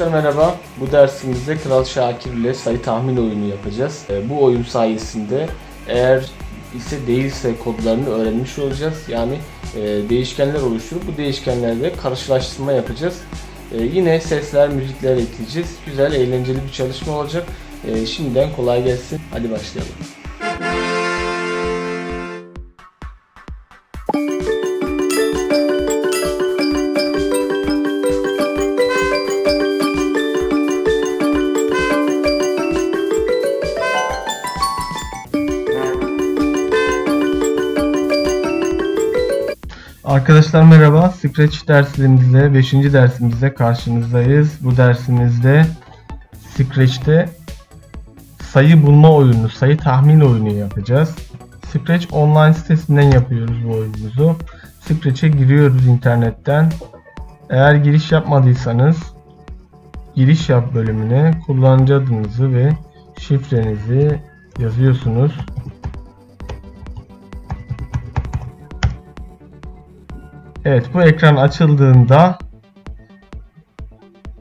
Arkadaşlar merhaba. Bu dersimizde Kral Şakir ile sayı tahmin oyunu yapacağız. Ee, Bu oyun sayesinde eğer ise değilse kodlarını öğrenmiş olacağız. Yani e, değişkenler oluşturup bu değişkenlerle karşılaştırma yapacağız. Ee, Yine sesler, müzikler ekleyeceğiz. Güzel, eğlenceli bir çalışma olacak. Ee, Şimdiden kolay gelsin. Hadi başlayalım. Arkadaşlar merhaba. Scratch derslerimizle 5. dersimizde karşınızdayız. Bu dersimizde Scratch'te sayı bulma oyunu, sayı tahmin oyunu yapacağız. Scratch online sitesinden yapıyoruz bu oyunumuzu. Scratch'e giriyoruz internetten. Eğer giriş yapmadıysanız giriş yap bölümüne kullanıcı adınızı ve şifrenizi yazıyorsunuz. Evet bu ekran açıldığında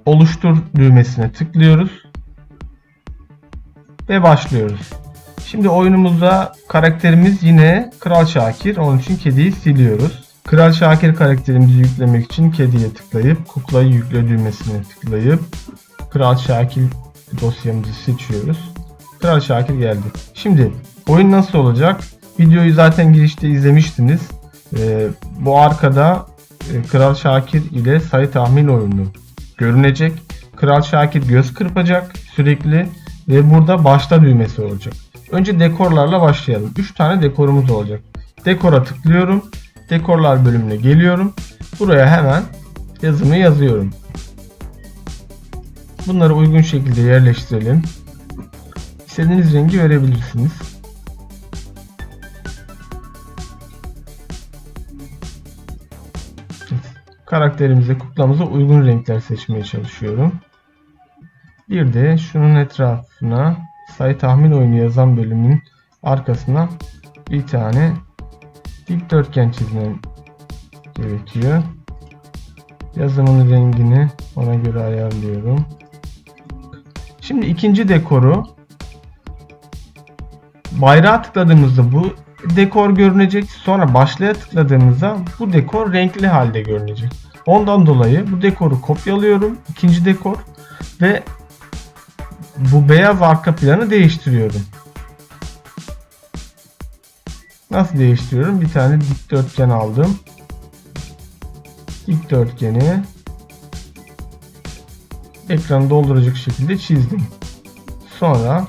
oluştur düğmesine tıklıyoruz ve başlıyoruz. Şimdi oyunumuzda karakterimiz yine Kral Şakir. Onun için kediyi siliyoruz. Kral Şakir karakterimizi yüklemek için kediye tıklayıp kuklayı yükle düğmesine tıklayıp Kral Şakir dosyamızı seçiyoruz. Kral Şakir geldi. Şimdi oyun nasıl olacak? Videoyu zaten girişte izlemiştiniz. Ee, bu arkada e, Kral Şakir ile sayı tahmin oyunu görünecek. Kral Şakir göz kırpacak sürekli ve burada başla düğmesi olacak. Önce dekorlarla başlayalım. 3 tane dekorumuz olacak. Dekora tıklıyorum. Dekorlar bölümüne geliyorum. Buraya hemen yazımı yazıyorum. Bunları uygun şekilde yerleştirelim. İstediğiniz rengi verebilirsiniz. Karakterimize, kuklamıza uygun renkler seçmeye çalışıyorum. Bir de şunun etrafına sayı tahmin oyunu yazan bölümün arkasına bir tane dikdörtgen çizmem gerekiyor. Yazımın rengini ona göre ayarlıyorum. Şimdi ikinci dekoru bayrağa tıkladığımızda bu dekor görünecek. Sonra başlaya tıkladığımızda bu dekor renkli halde görünecek. Ondan dolayı bu dekoru kopyalıyorum. ikinci dekor ve bu beyaz arka planı değiştiriyorum. Nasıl değiştiriyorum? Bir tane dikdörtgen aldım. Dikdörtgeni ekranı dolduracak şekilde çizdim. Sonra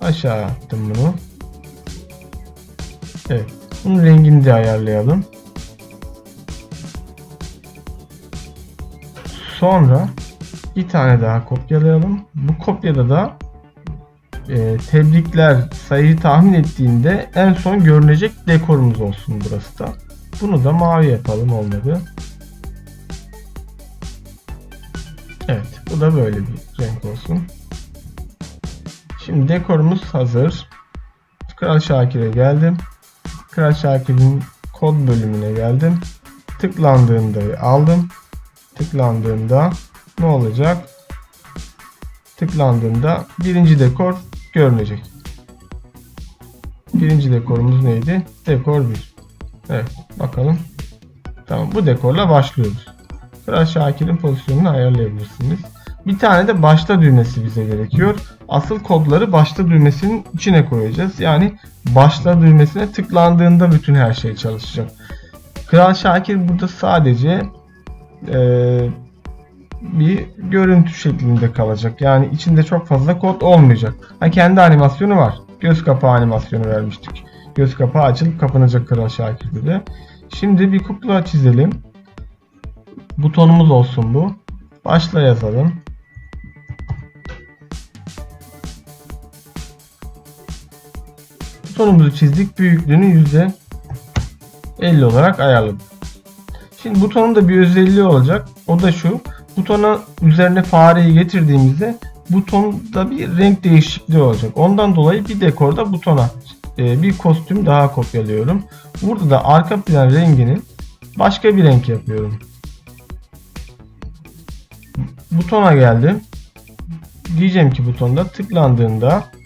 aşağı attım bunu. Evet. Bunun rengini de ayarlayalım. Sonra bir tane daha kopyalayalım. Bu kopyada da e, tebrikler sayıyı tahmin ettiğinde en son görünecek dekorumuz olsun burası da. Bunu da mavi yapalım olmadı. Evet bu da böyle bir renk olsun. Şimdi dekorumuz hazır. Kral Şakir'e geldim. Kral Şakir'in kod bölümüne geldim. Tıklandığında aldım. Tıklandığında ne olacak? Tıklandığında birinci dekor görünecek. Birinci dekorumuz neydi? Dekor 1. Evet bakalım. Tamam bu dekorla başlıyoruz. Kral Şakir'in pozisyonunu ayarlayabilirsiniz. Bir tane de başta düğmesi bize gerekiyor. Asıl kodları başta düğmesinin içine koyacağız. Yani başla düğmesine tıklandığında bütün her şey çalışacak. Kral Şakir burada sadece e, bir görüntü şeklinde kalacak. Yani içinde çok fazla kod olmayacak. Ha, kendi animasyonu var. Göz kapağı animasyonu vermiştik. Göz kapağı açılıp kapanacak Kral Şakir'de de. Şimdi bir kukla çizelim. Butonumuz olsun bu. Başla yazalım. Butonumuzu çizdik. Büyüklüğünü %50 olarak ayarladık. Şimdi butonun da bir özelliği olacak. O da şu. Butona üzerine fareyi getirdiğimizde butonda bir renk değişikliği olacak. Ondan dolayı bir dekorda butona e, bir kostüm daha kopyalıyorum. Burada da arka plan rengini başka bir renk yapıyorum. butona geldim. Diyeceğim ki butonda tıklandığında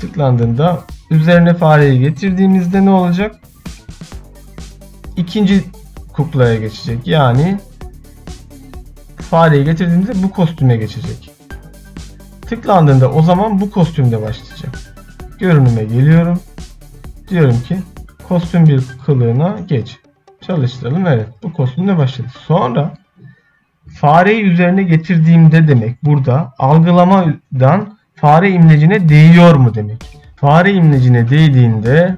tıklandığında üzerine fareyi getirdiğimizde ne olacak? İkinci kuklaya geçecek. Yani fareyi getirdiğimizde bu kostüme geçecek. Tıklandığında o zaman bu kostümde başlayacak. Görünüme geliyorum. Diyorum ki kostüm bir kılığına geç. Çalıştıralım. Evet bu kostümle başladı. Sonra fareyi üzerine getirdiğimde demek burada algılamadan fare imlecine değiyor mu demek. Fare imlecine değdiğinde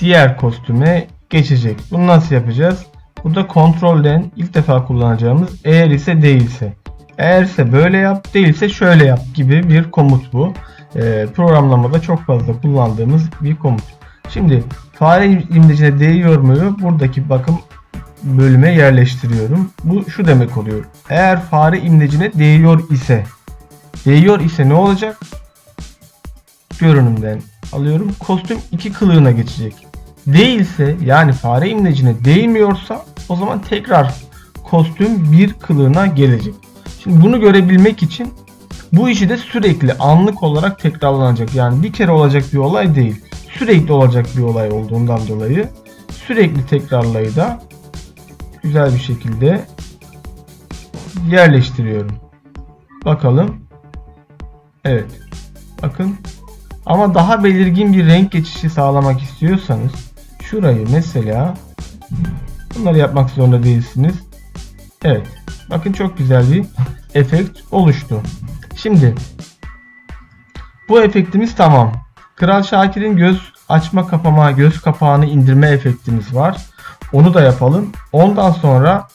diğer kostüme geçecek. Bunu nasıl yapacağız? Burada kontrolden ilk defa kullanacağımız eğer ise değilse. Eğerse böyle yap, değilse şöyle yap gibi bir komut bu. Ee, programlamada çok fazla kullandığımız bir komut. Şimdi fare imlecine değiyor muyu buradaki bakım bölüme yerleştiriyorum. Bu şu demek oluyor. Eğer fare imlecine değiyor ise değiyor ise ne olacak? Görünümden alıyorum. Kostüm iki kılığına geçecek. Değilse yani fare imlecine değmiyorsa o zaman tekrar kostüm bir kılığına gelecek. Şimdi bunu görebilmek için bu işi de sürekli anlık olarak tekrarlanacak. Yani bir kere olacak bir olay değil. Sürekli olacak bir olay olduğundan dolayı sürekli tekrarlayı da güzel bir şekilde yerleştiriyorum. Bakalım. Evet. Bakın. Ama daha belirgin bir renk geçişi sağlamak istiyorsanız şurayı mesela bunları yapmak zorunda değilsiniz. Evet. Bakın çok güzel bir efekt oluştu. Şimdi bu efektimiz tamam. Kral Şakir'in göz açma kapama, göz kapağını indirme efektimiz var. Onu da yapalım. Ondan sonra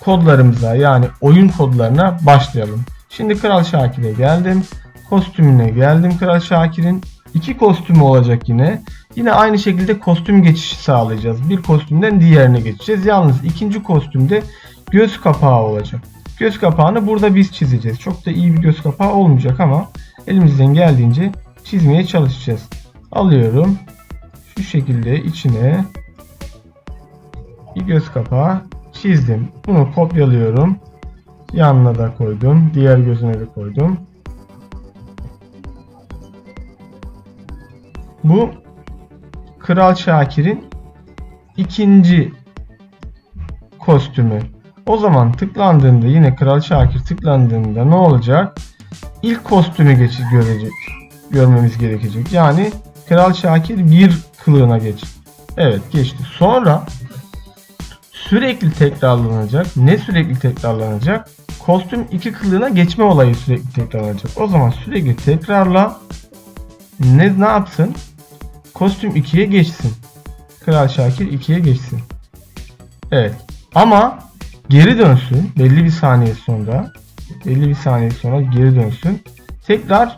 kodlarımıza yani oyun kodlarına başlayalım. Şimdi Kral Şakir'e geldim. Kostümüne geldim Kral Şakir'in. iki kostümü olacak yine. Yine aynı şekilde kostüm geçişi sağlayacağız. Bir kostümden diğerine geçeceğiz. Yalnız ikinci kostümde göz kapağı olacak. Göz kapağını burada biz çizeceğiz. Çok da iyi bir göz kapağı olmayacak ama elimizden geldiğince çizmeye çalışacağız. Alıyorum. Şu şekilde içine bir göz kapağı çizdim. Bunu kopyalıyorum. Yanına da koydum. Diğer gözüne de koydum. Bu Kral Şakir'in ikinci kostümü. O zaman tıklandığında yine Kral Şakir tıklandığında ne olacak? İlk kostümü geçi görecek. Görmemiz gerekecek. Yani Kral Şakir bir kılığına geç. Evet geçti. Sonra sürekli tekrarlanacak. Ne sürekli tekrarlanacak? Kostüm iki kılığına geçme olayı sürekli tekrarlanacak. O zaman sürekli tekrarla ne, ne yapsın? Kostüm 2'ye geçsin. Kral Şakir 2'ye geçsin. Evet. Ama geri dönsün. Belli bir saniye sonra. Belli bir saniye sonra geri dönsün. Tekrar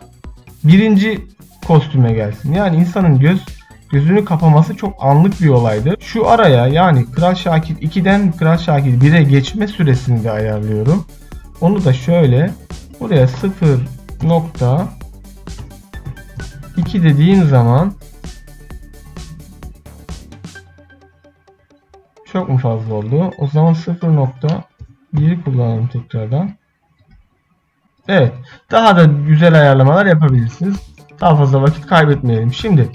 birinci kostüme gelsin. Yani insanın göz gözünü kapaması çok anlık bir olaydı. Şu araya yani Kral Şakir 2'den Kral Şakir 1'e geçme süresini de ayarlıyorum. Onu da şöyle buraya 0.2 dediğim zaman çok mu fazla oldu? O zaman 0.1'i kullanalım tekrardan. Evet. Daha da güzel ayarlamalar yapabilirsiniz. Daha fazla vakit kaybetmeyelim. Şimdi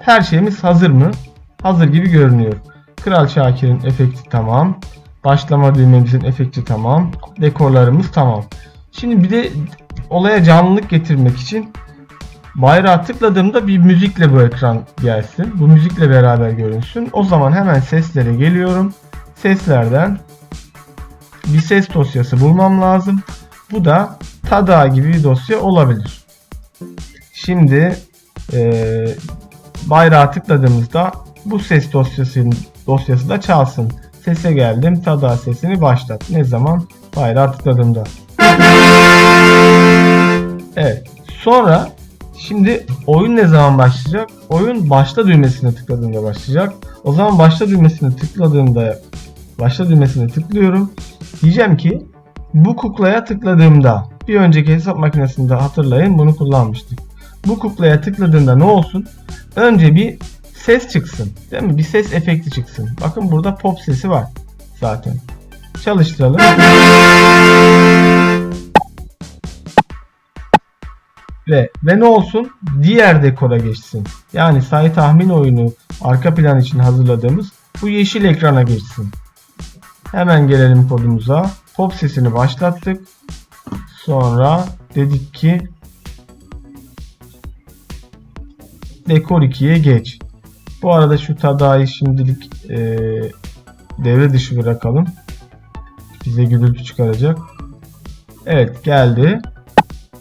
her şeyimiz hazır mı? Hazır gibi görünüyor. Kral Şakir'in efekti tamam. Başlama düğmemizin efekti tamam. Dekorlarımız tamam. Şimdi bir de olaya canlılık getirmek için bayrağı tıkladığımda bir müzikle bu ekran gelsin. Bu müzikle beraber görünsün. O zaman hemen seslere geliyorum. Seslerden bir ses dosyası bulmam lazım. Bu da Tada gibi bir dosya olabilir. Şimdi eee bayrağı tıkladığımızda bu ses dosyasının dosyası da çalsın. Sese geldim. Tada sesini başlat. Ne zaman? Bayrağı tıkladığımda. Evet. Sonra şimdi oyun ne zaman başlayacak? Oyun başla düğmesine tıkladığımda başlayacak. O zaman başla düğmesine tıkladığımda başla düğmesine tıklıyorum. Diyeceğim ki bu kuklaya tıkladığımda bir önceki hesap makinesinde hatırlayın bunu kullanmıştık. Bu kuklaya tıkladığında ne olsun? Önce bir ses çıksın. Değil mi? Bir ses efekti çıksın. Bakın burada pop sesi var zaten. Çalıştıralım. Ve, ve ne olsun? Diğer dekora geçsin. Yani sayı tahmin oyunu arka plan için hazırladığımız bu yeşil ekrana geçsin. Hemen gelelim kodumuza. Pop sesini başlattık. Sonra dedik ki dekor 2'ye geç. Bu arada şu tadayı şimdilik eee, devre dışı bırakalım. Bize gürültü çıkaracak. Evet geldi.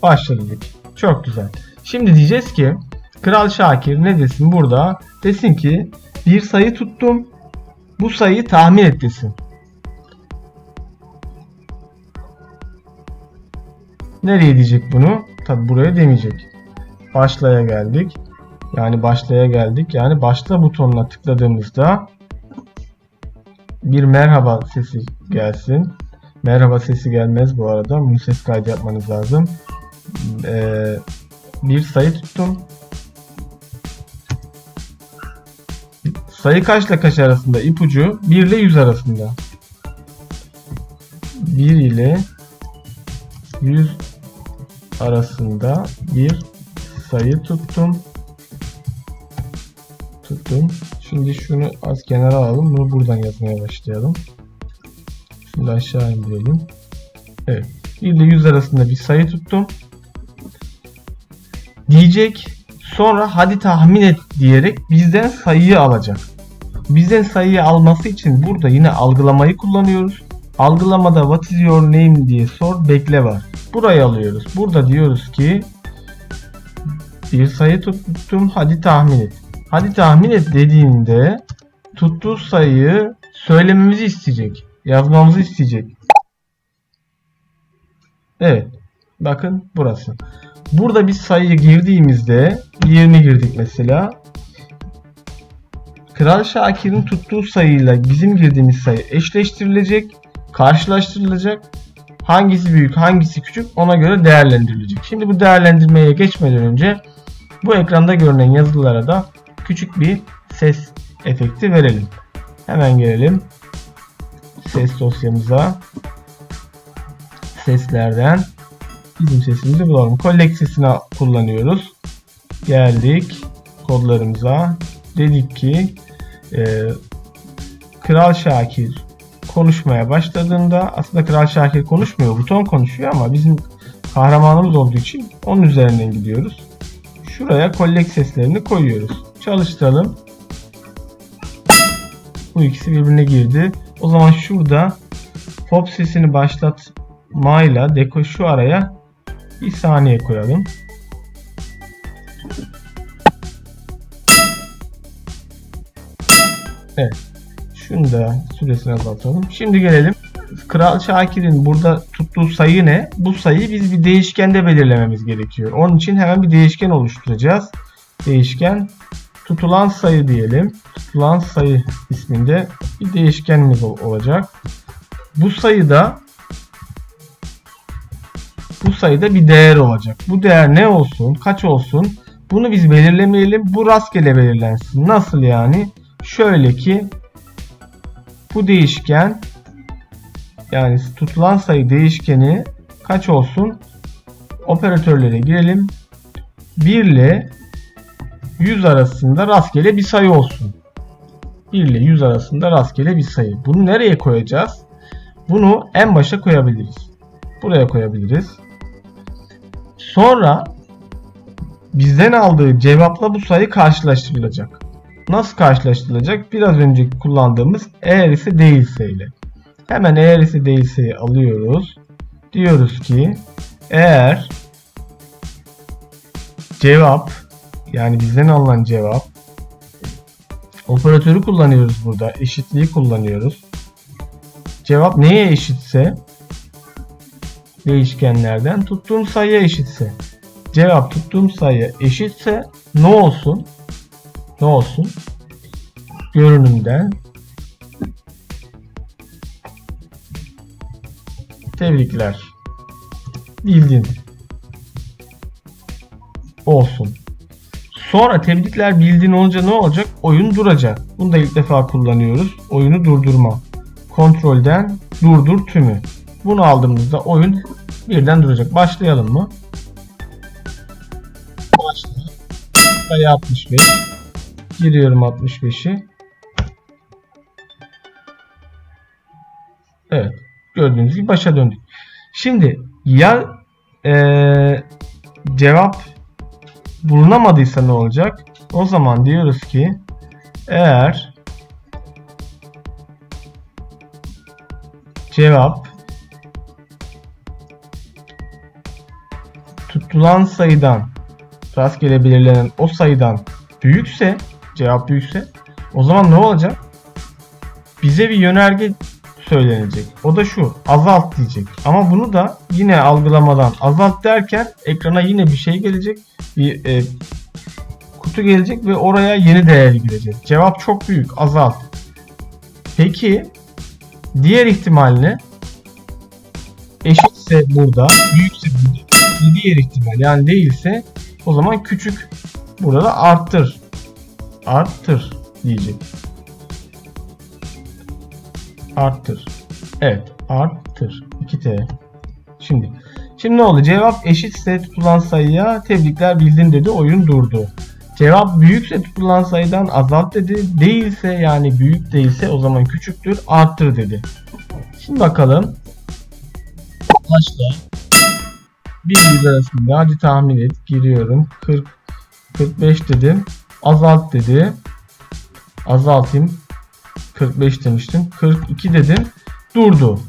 Başladık. Çok güzel. Şimdi diyeceğiz ki Kral Şakir ne desin burada? Desin ki bir sayı tuttum. Bu sayıyı tahmin et desin. Nereye diyecek bunu? Tabi buraya demeyecek. Başlaya geldik. Yani başlaya geldik. Yani başla butonuna tıkladığımızda bir merhaba sesi gelsin. Merhaba sesi gelmez bu arada. Bunu ses kaydı yapmanız lazım. Ee, bir sayı tuttum. Sayı kaçla kaç arasında? İpucu 1 ile 100 arasında. 1 ile 100 arasında bir sayı tuttum. Tuttum. Şimdi şunu az kenara alalım. Bunu buradan yazmaya başlayalım. Şimdi aşağı indirelim. Evet. 1 ile 100 arasında bir sayı tuttum. Diyecek. Sonra hadi tahmin et diyerek bizden sayıyı alacak. Bizden sayıyı alması için burada yine algılamayı kullanıyoruz. Algılamada what is your name diye sor bekle var. Burayı alıyoruz. Burada diyoruz ki bir sayı tuttum hadi tahmin et. Hadi tahmin et dediğinde tuttuğu sayıyı söylememizi isteyecek. Yazmamızı isteyecek. Evet. Bakın burası. Burada bir sayıyı girdiğimizde 20 girdik mesela. Kral Şakir'in tuttuğu sayıyla bizim girdiğimiz sayı eşleştirilecek, karşılaştırılacak. Hangisi büyük, hangisi küçük ona göre değerlendirilecek. Şimdi bu değerlendirmeye geçmeden önce bu ekranda görünen yazılara da küçük bir ses efekti verelim. Hemen gelelim ses dosyamıza. Seslerden bizim sesimizi bulalım. Collect sesini kullanıyoruz. Geldik kodlarımıza. Dedik ki e, Kral Şakir konuşmaya başladığında aslında Kral Şakir konuşmuyor. Buton konuşuyor ama bizim kahramanımız olduğu için onun üzerinden gidiyoruz. Şuraya collect seslerini koyuyoruz. Çalıştıralım. Bu ikisi birbirine girdi. O zaman şurada pop sesini başlatmayla deko şu araya bir saniye koyalım. Evet. Şunu da süresini azaltalım. Şimdi gelelim. Kral Şakir'in burada tuttuğu sayı ne? Bu sayıyı biz bir değişkende belirlememiz gerekiyor. Onun için hemen bir değişken oluşturacağız. Değişken tutulan sayı diyelim. Tutulan sayı isminde bir değişkenimiz ol- olacak. Bu sayıda bu sayıda bir değer olacak. Bu değer ne olsun? Kaç olsun? Bunu biz belirlemeyelim. Bu rastgele belirlensin. Nasıl yani? Şöyle ki bu değişken yani tutulan sayı değişkeni kaç olsun? Operatörlere girelim. 1 ile 100 arasında rastgele bir sayı olsun. 1 ile 100 arasında rastgele bir sayı. Bunu nereye koyacağız? Bunu en başa koyabiliriz. Buraya koyabiliriz. Sonra bizden aldığı cevapla bu sayı karşılaştırılacak. Nasıl karşılaştırılacak? Biraz önce kullandığımız eğer ise değilse ile. Hemen eğer ise değilse'yi alıyoruz. Diyoruz ki eğer cevap yani bizden alınan cevap operatörü kullanıyoruz burada. Eşitliği kullanıyoruz. Cevap neye eşitse değişkenlerden tuttuğum sayıya eşitse cevap tuttuğum sayıya eşitse ne olsun? Ne olsun? Görünümden Tebrikler. Bildin. Olsun. Sonra tebrikler bildin olunca ne olacak? Oyun duracak. Bunu da ilk defa kullanıyoruz. Oyunu durdurma kontrolden durdur tümü. Bunu aldığımızda oyun birden duracak. Başlayalım mı? Başla. Sayı 65. Giriyorum 65'i. Evet. Gördüğünüz gibi başa döndük. Şimdi ya eee, cevap bulunamadıysa ne olacak? O zaman diyoruz ki eğer cevap tutulan sayıdan rastgele belirlenen o sayıdan büyükse cevap büyükse o zaman ne olacak? Bize bir yönerge söylenecek. O da şu azalt diyecek. Ama bunu da yine algılamadan azalt derken ekrana yine bir şey gelecek. Bir e, kutu gelecek ve oraya yeni değer girecek. Cevap çok büyük azalt. Peki diğer ihtimaline eşitse burada büyükse diğer ihtimal yani değilse o zaman küçük burada da arttır. Arttır diyecek. Arttır. Evet. Arttır. 2T. Şimdi. Şimdi ne oldu? Cevap eşitse tutulan sayıya tebrikler bildin dedi. Oyun durdu. Cevap büyükse tutulan sayıdan azalt dedi. Değilse yani büyük değilse o zaman küçüktür. Arttır dedi. Şimdi bakalım. Başla. Bir yüz arasında hadi tahmin et. Giriyorum. 40 45 dedim. Azalt dedi. Azaltayım. 45 demiştim. 42 dedim. Durdu.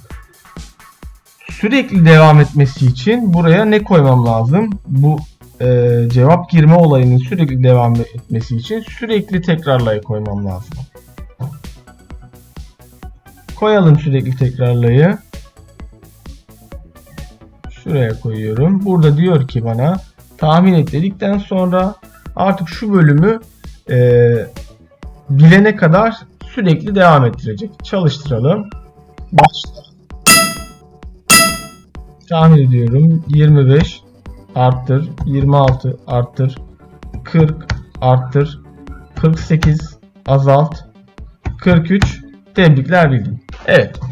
Sürekli devam etmesi için buraya ne koymam lazım? Bu e, cevap girme olayının sürekli devam etmesi için sürekli tekrarlayı koymam lazım. Koyalım sürekli tekrarlayı. Şuraya koyuyorum. Burada diyor ki bana tahmin et dedikten sonra artık şu bölümü e, bilene kadar sürekli devam ettirecek. Çalıştıralım. Başla. Tahmin ediyorum. 25 arttır. 26 arttır. 40 arttır. 48 azalt. 43 tebrikler bildim. Evet.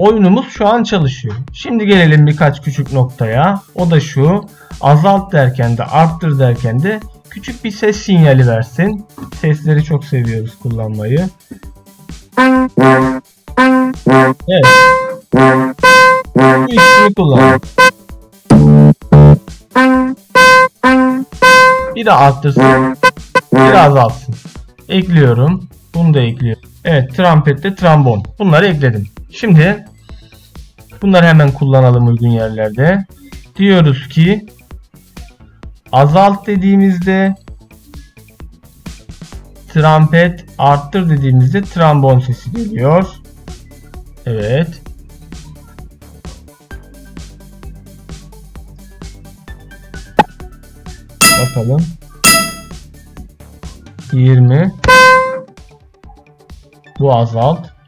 Oyunumuz şu an çalışıyor. Şimdi gelelim birkaç küçük noktaya. O da şu. Azalt derken de arttır derken de küçük bir ses sinyali versin. Sesleri çok seviyoruz kullanmayı. Evet. Bu ikisini kullanalım. Bir de arttırsın. Bir de azaltsın. Ekliyorum. Bunu da ekliyorum. Evet trompette trombon. Bunları ekledim. Şimdi bunları hemen kullanalım uygun yerlerde. Diyoruz ki azalt dediğimizde trompet arttır dediğimizde trombon sesi geliyor. Evet. Bakalım. 20 Bu azalt.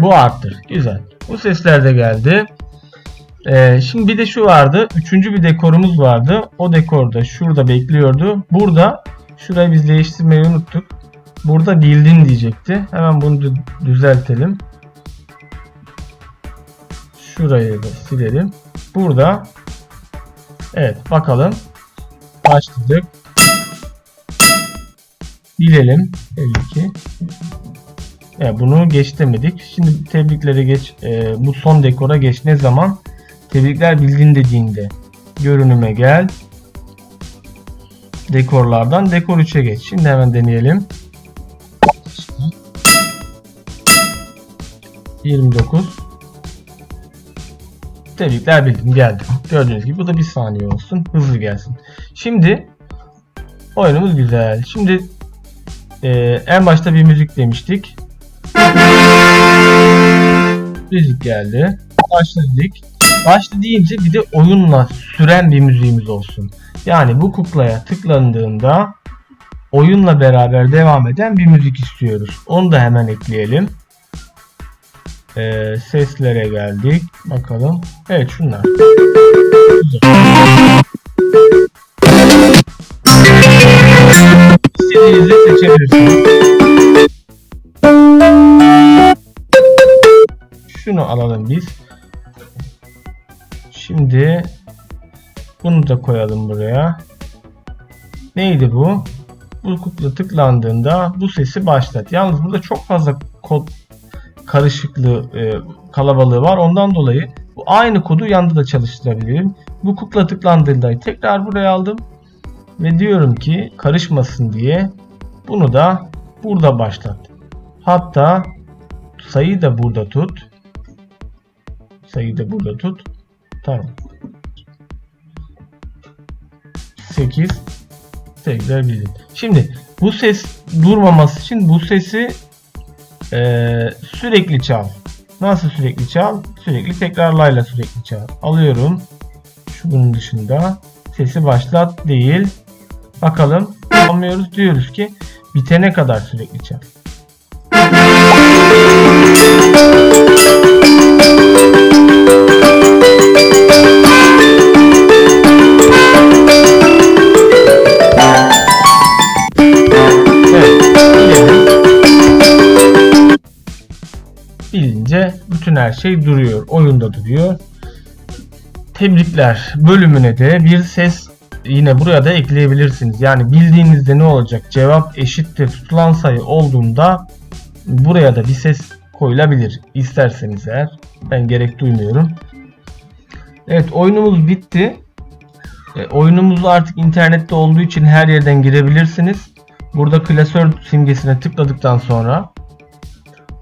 Bu arttır. Güzel. Bu sesler de geldi. Ee, şimdi bir de şu vardı. Üçüncü bir dekorumuz vardı. O dekor da şurada bekliyordu. Burada şurayı biz değiştirmeyi unuttuk. Burada bildin diyecekti. Hemen bunu dü- düzeltelim. Şurayı da silelim. Burada Evet bakalım. Başladık. Bilelim. 52. Evet, bunu geç demedik. Şimdi tebriklere geç. e, bu son dekora geç. Ne zaman? Tebrikler bildin dediğinde. Görünüme gel. Dekorlardan dekor 3'e geç. Şimdi hemen deneyelim. 29. Tebrikler bildim geldi. Gördüğünüz gibi bu da bir saniye olsun. Hızlı gelsin. Şimdi oyunumuz güzel. Şimdi e, en başta bir müzik demiştik. Müzik geldi. Başladık. Başla deyince bir de oyunla süren bir müziğimiz olsun. Yani bu kuklaya tıklandığında oyunla beraber devam eden bir müzik istiyoruz. Onu da hemen ekleyelim. Ee, seslere geldik. Bakalım. Evet şunlar. Güzel. Seçebilirsiniz. Şunu alalım biz. Şimdi bunu da koyalım buraya. Neydi bu? Bu kukla tıklandığında bu sesi başlat. Yalnız burada çok fazla kod karışıklığı, e, kalabalığı var. Ondan dolayı bu aynı kodu yanda da çalıştırabilirim. Bu kukla tıklandığında tekrar buraya aldım. Ve diyorum ki karışmasın diye bunu da burada başlat. Hatta sayıyı da burada tut. Sayıyı da burada tut. Tamam. 8 tekrar bildim. Şimdi bu ses durmaması için bu sesi eee, sürekli çal. Nasıl sürekli çal? Sürekli tekrarlayla sürekli çal. Alıyorum. Şu bunun dışında sesi başlat değil. Bakalım. Anlıyoruz diyoruz ki bitene kadar sürekli çal. Şey duruyor. Oyunda duruyor. Tebrikler bölümüne de bir ses yine buraya da ekleyebilirsiniz. Yani bildiğinizde ne olacak? Cevap eşittir tutulan sayı olduğunda buraya da bir ses koyulabilir. İsterseniz eğer. Ben gerek duymuyorum. Evet oyunumuz bitti. E, oyunumuz artık internette olduğu için her yerden girebilirsiniz. Burada klasör simgesine tıkladıktan sonra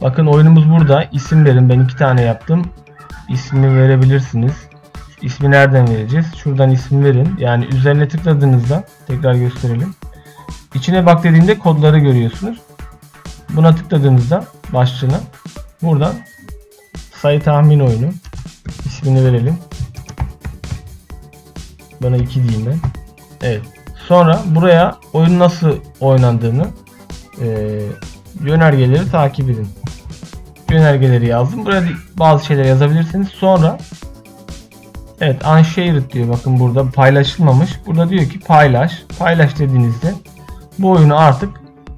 bakın oyunumuz burada. İsim verin. Ben iki tane yaptım. İsmi verebilirsiniz. İsmi nereden vereceğiz? Şuradan isim verin. Yani üzerine tıkladığınızda tekrar gösterelim. İçine bak dediğinde kodları görüyorsunuz. Buna tıkladığınızda başlığına buradan sayı tahmin oyunu ismini verelim. Bana 2 diyeyim ben. Evet. Sonra buraya oyun nasıl oynandığını eee, yönergeleri takip edin. Yönergeleri yazdım. Buraya bazı şeyler yazabilirsiniz. Sonra Evet unshared diyor bakın burada paylaşılmamış. Burada diyor ki paylaş. Paylaş dediğinizde bu oyunu artık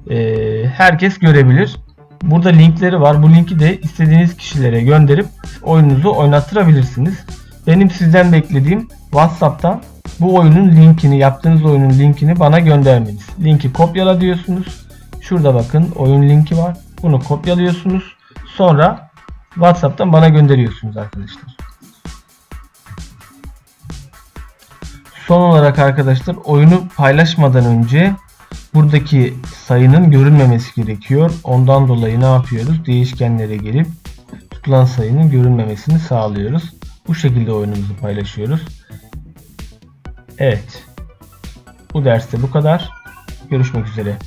eee, herkes görebilir. Burada linkleri var. Bu linki de istediğiniz kişilere gönderip oyununuzu oynattırabilirsiniz. Benim sizden beklediğim WhatsApp'tan bu oyunun linkini, yaptığınız oyunun linkini bana göndermeniz. Linki kopyala diyorsunuz. Şurada bakın oyun linki var. Bunu kopyalıyorsunuz. Sonra WhatsApp'tan bana gönderiyorsunuz arkadaşlar. Son olarak arkadaşlar oyunu paylaşmadan önce buradaki sayının görünmemesi gerekiyor. Ondan dolayı ne yapıyoruz? Değişkenlere gelip tutulan sayının görünmemesini sağlıyoruz. Bu şekilde oyunumuzu paylaşıyoruz. Evet. Bu derste bu kadar. Görüşmek üzere.